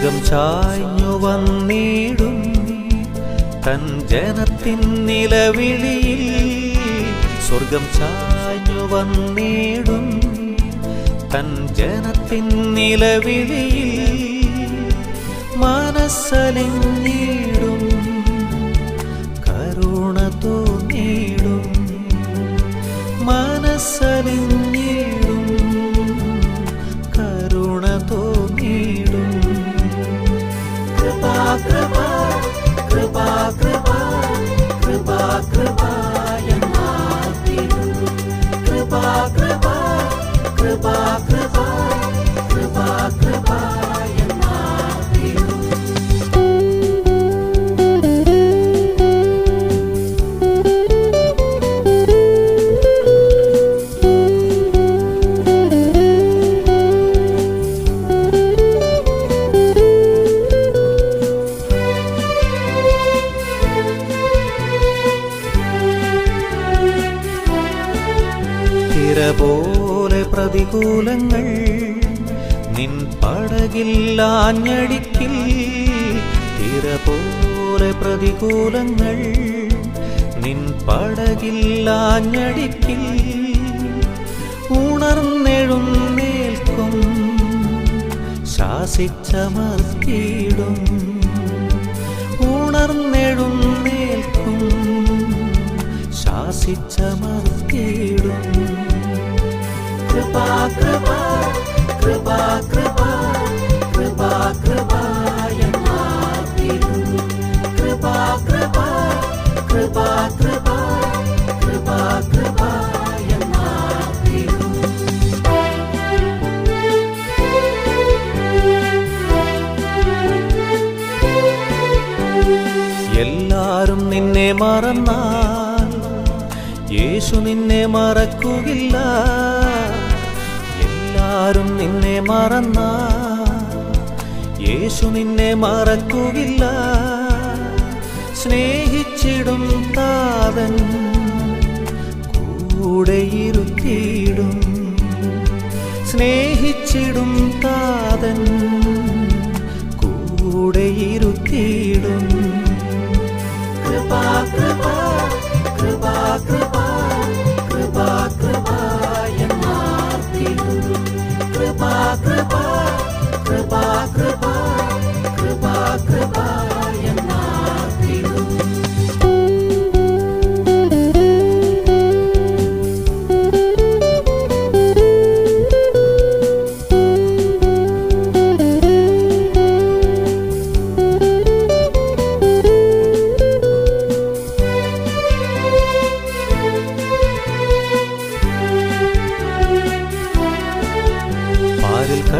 സ്വർഗം ചായ്ഞ്ഞു വന്നിടും. തൻ ജനത്തിൻ നിലവിളിയിൽ സ്വർഗം ചായ്ഞ്ഞു വന്നിടും. തൻ ജനത്തിൻ നിലവിളിയിൽ മനസ്സലിഞ്ഞിടും. കരുണ തോന്നിടും. മനസ്സലിഞ്ഞിടും. കരുണ തോന്നിടും. കൃപാ കൃപാ കൃപാ പ്രതികൂലങ്ങൾ നിൻ പടകില്ലാഞ്ഞടിക്കിൽ തിര പോലെ പ്രതികൂലങ്ങൾ നിൻ പടകില്ലാഞ്ഞടിക്കിൽ ഉണർന്നെഴുന്നേൽക്കും ശാസിച്ചമർത്തിയിടും. ഉണർന്നെഴുന്നേൽക്കും ശാസിച്ചമർത്തിയിടും കൃപാ കൃപാ കൃപാ കൃപാ കൃപാ കൃപാ എന്നാർത്തിടും. കൃപാ കൃപാ കൃപാ കൃപാ കൃപാ കൃപാ എന്നാർത്തിടും. എല്ലാരും നിന്നെ മറന്നാൽ യേശു നിന്നെ മറക്കുകില്ല എല്ലാരും നിന്നെ മറന്ന. യേശു നിന്നെ മറക്കുകില്ല സ്നേഹിച്ചിടും താതൻ കൂടെ ഇരുത്തിയിടും. സ്നേഹിച്ചിടും താതൻ കൂടെ ഇരുത്തിയിടും. കൃപാ കൃപാ കൃപാ.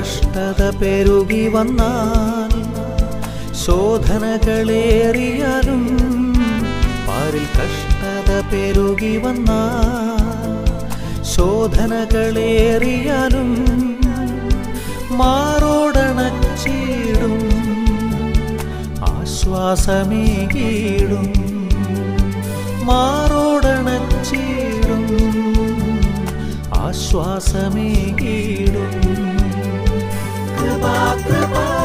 കഷ്ടത പെരുകി വന്നാൽ ശോധനകളേറിയാലും പാരിൽ കഷ്ടത പെരുകി വന്നാൽ ശോധനകളേറിയാലും മാറോടണച്ചിടും ആശ്വാസമേകിടും മാറോടണച്ചിടും ആശ്വാസമേകിടും. കൃപാ കൃപാ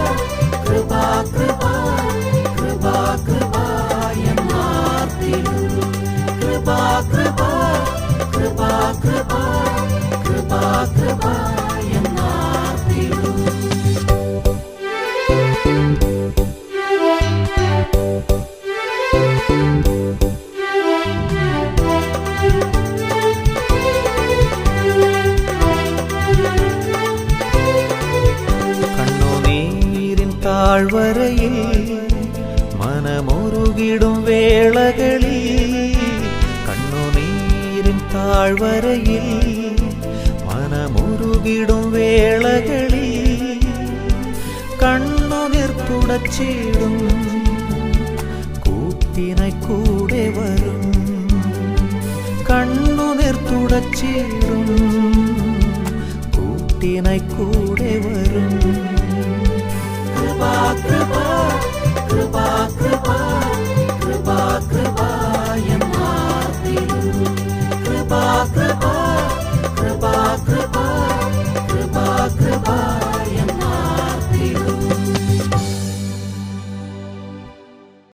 താഴ്വരയിൽ മനമുരുകിടും വേളകളിൽ കണ്ണുനീരിൻ താഴ്വരയിൽ മനമുരുകിടും വേളകളിൽ കണ്ണുനീർ തുടച്ചിടും കൂട്ടിനായി കൂടെ വരും കണ്ണുനീർ തുടച്ചിടും കൂട്ടിനായി കൂടെ വരും कृपा कृपा कृपा कृपा कृपा कृपायमार्तिः कृपा